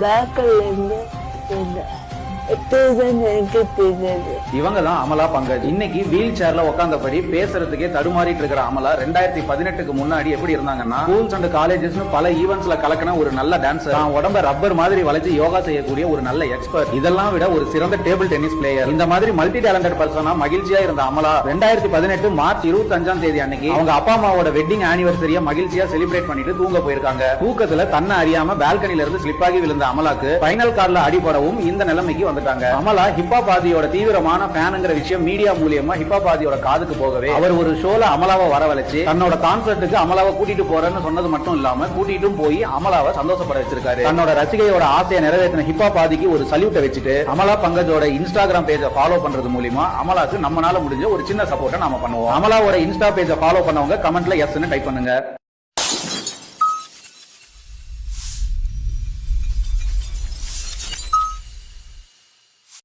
பேக்கல்ல இருந்து இவங்க தான் அமலா பங்கஜ். இன்னைக்கு வீல் சேர்ல உட்காந்தபடி பேசுறதுக்கே தடுமாறிட்டு இருக்கிற அமலா ரெண்டாயிரத்தி பதினெட்டுக்கு முன்னாடி எப்படி இருந்தாங்கன்னா ஸ்கூல்ஸ் அண்ட் காலேஜஸ் பல ஈவெண்ட்ஸ்ல கலக்கின ஒரு நல்ல டான்சர் தான் உடம்ப ரப்பர் மாதிரி வளைச்சு யோகா செய்யக்கூடிய ஒரு நல்ல எக்ஸ்பர்ட் இதெல்லாம் விட ஒரு சிறந்த டேபிள் டென்னிஸ் பிளேயர் இந்த மாதிரி மல்டி டேலண்டட் பர்சனா மகிழ்ச்சியா இருந்த அமலா ரெண்டாயிரத்தி பதினெட்டு மார்ச் இருபத்தி அஞ்சாம் தேதி அன்னைக்கு அவங்க அப்பா அம்மாவோட வெட்டிங் ஆனிவர்சரியா மகிழ்ச்சியா செலிப்ரேட் பண்ணிட்டு தூங்க போயிருக்காங்க. தூக்கத்துல தன்னை அறியாம பால்கனில இருந்து ஸ்லிப் ஆகி விழுந்த அமலாக்கு ஃபைனல் கார்ல அடிபடவும் இந்த நிலைமைக்கு வந்து வந்துட்டாங்க அமலா ஹிப்ஹாப் ஆதியோட தீவிரமான ஃபேனுங்கிற விஷயம் மீடியா மூலியமா ஹிப்ஹாப் ஆதியோட காதுக்கு போகவே அவர் ஒரு ஷோல அமலாவை வரவழைச்சு தன்னோட கான்சர்ட்டுக்கு அமலாவை கூட்டிட்டு போறேன்னு சொன்னது மட்டும் இல்லாம கூட்டிட்டும் போய் அமலாவை சந்தோஷப்பட வச்சிருக்காரு. தன்னோட ரசிகையோட ஆசையை நிறைவேற்றின ஹிப்ஹாப் ஆதிக்கு ஒரு சல்யூட்டை வச்சுட்டு அமலா பங்கஜோட இன்ஸ்டாகிராம் பேஜை ஃபாலோ பண்றது மூலியமா அமலாக்கு நம்மனால முடிஞ்ச ஒரு சின்ன சப்போர்ட்டை நாம பண்ணுவோம். அமலாவோட இன்ஸ்டா பேஜை ஃபாலோ பண்ணவங்க கமெண்ட்ல எஸ்ன்னு டைப் பண்ணுங்க.